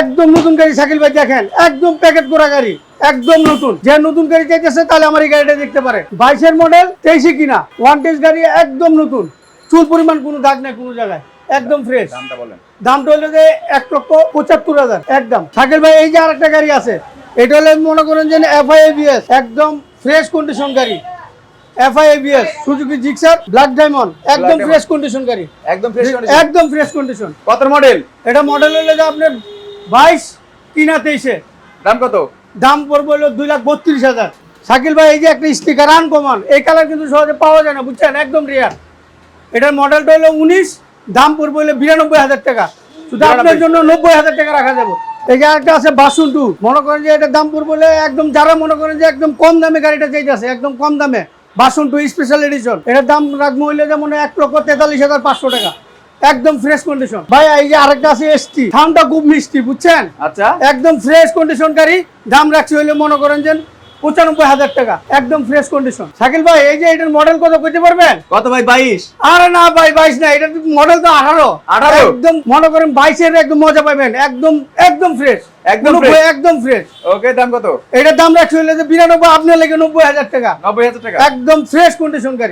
একদম নতুন গাড়ি শাকিল ভাই দেখেন একদম প্যাকেট করা গাড়ি একদম নতুন। যে নতুন গাড়ি চাইতেছে তাহলে আমার এই গাড়িটা দেখতে পারে বাইশের মডেল তেইশে কিনা ওয়ান টেস্ট গাড়ি একদম নতুন। চুল পরিমাণ কোনো দাগ নেই কোনো জায়গায় একদম ফ্রেশ দামটা বলেন। দামটা হলো যে এক লক্ষ পঁচাত্তর হাজার একদম। শাকিল ভাই এই যে আরেকটা গাড়ি আছে এটা হলে মনে করেন যে এফআইএবিএস একদম ফ্রেশ কন্ডিশন গাড়ি। FI ABS Suzuki Gixxer black diamond একদম ফ্রেশ কন্ডিশন গাড়ি। একদম ফ্রেশ একদম ফ্রেশ কন্ডিশন কত মডেল এটা মডেল হলো যে আপনার বাইশ কিনা তেইশে দাম কত? দাম পড়বে হলো দুই লাখ বত্রিশ হাজার। শাকিল ভাই এই যে একটা স্টিকার আনকমন এই কালার কিন্তু সহজে পাওয়া যায় না বুঝছেন? একদম রেয়ার এটার মডেলটা হলো উনিশ দাম পড়বে হলো বিরানব্বই হাজার টাকা। শুধু আপনার জন্য নব্বই হাজার টাকা রাখা যাবে। এই যে একটা আছে বাসন টু মনে করেন যে এটার দাম পড়বে হলে একদম যারা মনে করেন যে একদম কম দামে গাড়িটা চাইতেছে একদম কম দামে। বাসন টু স্পেশাল এডিশন এটার দাম রাখব হইলে যেমন এক লক্ষ তেতাল্লিশ হাজার পাঁচশো টাকা। একদম ফ্রেশ কন্ডিশন ভাই এই যে আরেকটা আছে এসটি সাউন্ডটা খুব মিষ্টি বুঝছেন? আচ্ছা। একদম ফ্রেশ কন্ডিশন গাড়ি দাম রাখছি হইলে মনে করেন যে পঁচানব্বই হাজার টাকা একদম ফ্রেশ কন্ডিশন শাকিল ভাই এই যে এটার মডেল কত করতে পারবেন? কত ভাই বাইশ? আরে না ভাই বাইশ না এটা মডেল তো আঠারো। 18? একদম মনে করেন বাইশের একদম মজা পাবেন একদম একদম ফ্রেশ একদম একদম ফ্রেশ ওকে দাম কত? এটার দাম রাখছি হইলে যে বিরানব্বই আপনার লেগে নব্বই হাজার টাকা। নব্বই হাজার টাকা। একদম ফ্রেশ কন্ডিশন গাড়ি।